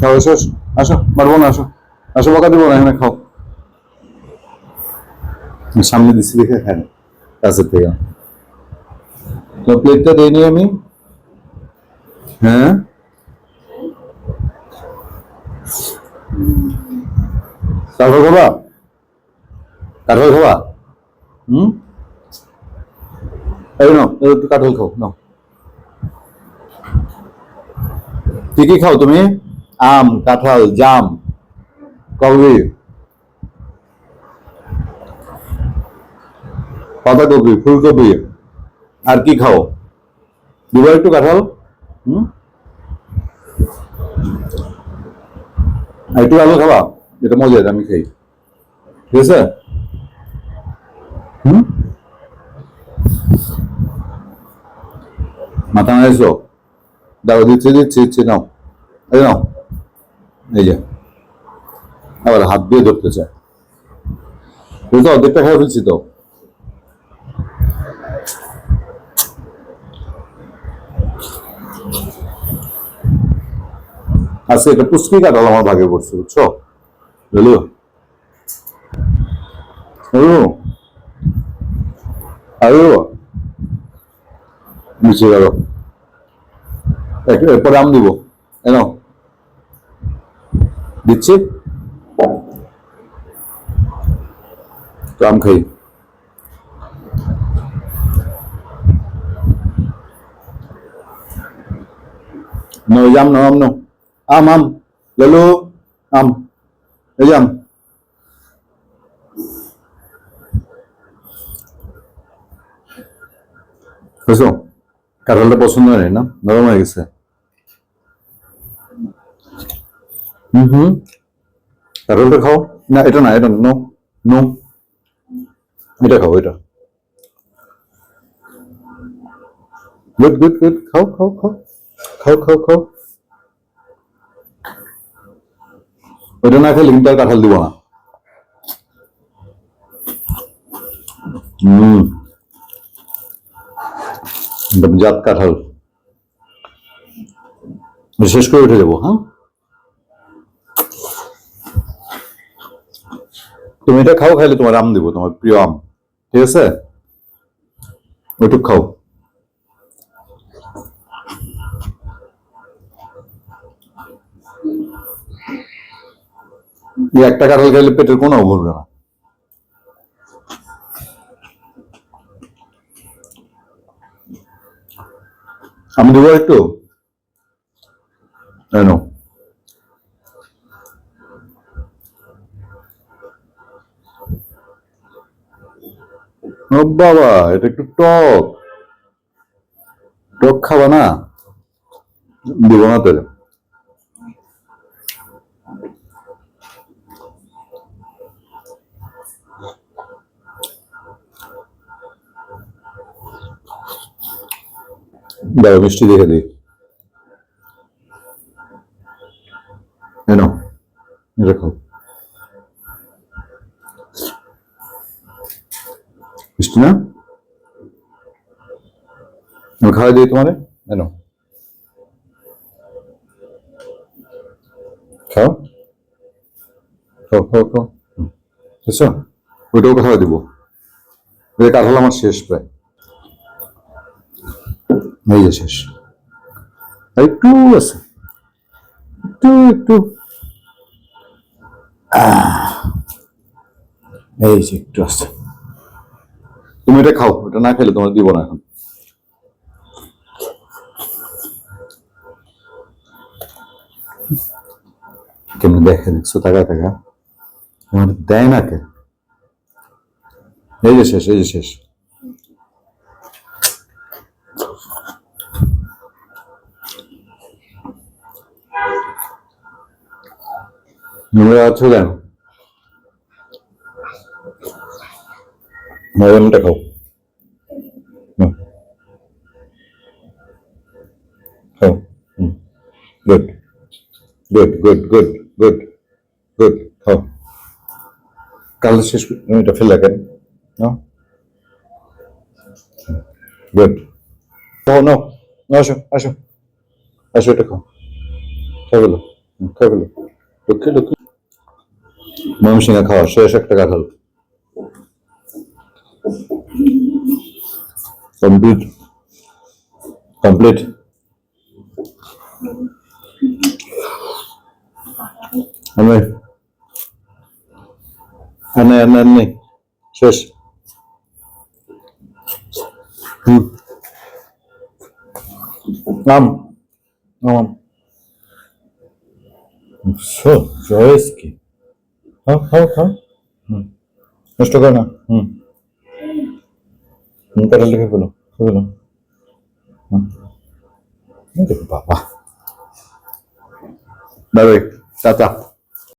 খাও, এসো। আসো পারব না আসো। আসো, বকা দিব না, এখানে খাও। সামনে দিচ্ছি দেখে না কাছের থেকে। প্লেটটা দিয়ে নিই আমি। হ্যাঁ? তারপর খাবা? কাঁঠাল খাবা? হুম? এই নাও একটু কাঁঠাল খাও, নাও। কি কি খাও তুমি? আম, কাঁঠাল, জাম কবি পাতাকপি, ফুলকপি, আর কি খাও? দিব একটু কাঁঠাল, হুম? একটু আলু খাবা? এটা মজার, আমি খাই। ঠিক আছে? হুম? মাথা নাড়াইছো? দাও, দিচ্ছে দিচ্ছে দিচ্ছে, নাও। এই নাও। এই যে, আবার হাত দিয়ে ধরতে চায়। তুই তো অর্ধেকটা খাই ফেলছি তো। আচ্ছা এটা পুষ্টি কাটাল আমার ভাগে পড়ছে বুঝছ? বুঝলো আরও নিচে গেল। এরপরে আম দিব। এনো দিচ্ছি। তো আম খাই। No, ওই যে আম নাও আম আম লেলো আম এই আম। বুঝছ? কাঁঠালটা পছন্দ হয় না? নরম হয়ে গেছে। হুম হুম খাও না এটা না এটা নো নো এটা খাও এটা। গুড গুড গুড খাও খাও খাও। খাও খাও খাও। ওটা না খেলে কিন্তু আর কাঁঠাল দিব না। হুম একদম জাত কাঁঠাল। শেষ করে উঠে যাব হ্যাঁ? তুমি এটা খাও, খাইলে তোমার আম দেবো, তোমার প্রিয় আম। ঠিক আছে? ওইটুক খাও। একটা কাঁঠাল খাইলে পেটের কোনো ভরবে না। আমি দেবো একটু? কেন বাবা, এটা একটু টক। টক খাবা না? দিব না তাহলে। দাঁড়া মিষ্টি দেখে দিই। কেন এটা খাও মিষ্টি না আমি খাওয়াই দিই তোমারে কেন খাও? খাও খাও খাও। ওইটাও খাওয়া দিব। এটা কাঁঠাল আমার শেষ প্রায়। এই যে শেষ। একটু আছে। একটু একটু। এই যে একটু আছে। তুমি এটা খাও, এটা না খেলে তোমার দিব না এখন। কেমন দেখে দেখছ? টাকা টাকা আমার দেয় না কে? এই যে শেষ, এই যে শেষ। নোংরা আছো কেন? ময়দানটা খাও। খাও good good good good good good খাও কাল শেষ এটা ফেলে কেন নাও গুড খাও নাও আসো আসো আসো এটা খাও বলো হুম, খেয়ে ফেলো লক্ষ্মী লক্ষ্মী ময়মনসিংহে খাওয়া শেষ একটা কাঁঠাল কমপ্লিট কমপ্লিট আমি আনে আনে আনে শেষ। হুম। আম আম সো চয়েস কি? খাও খাও খাও হুম। নষ্ট করে না হুম হুম কাটা লিখে ফেলো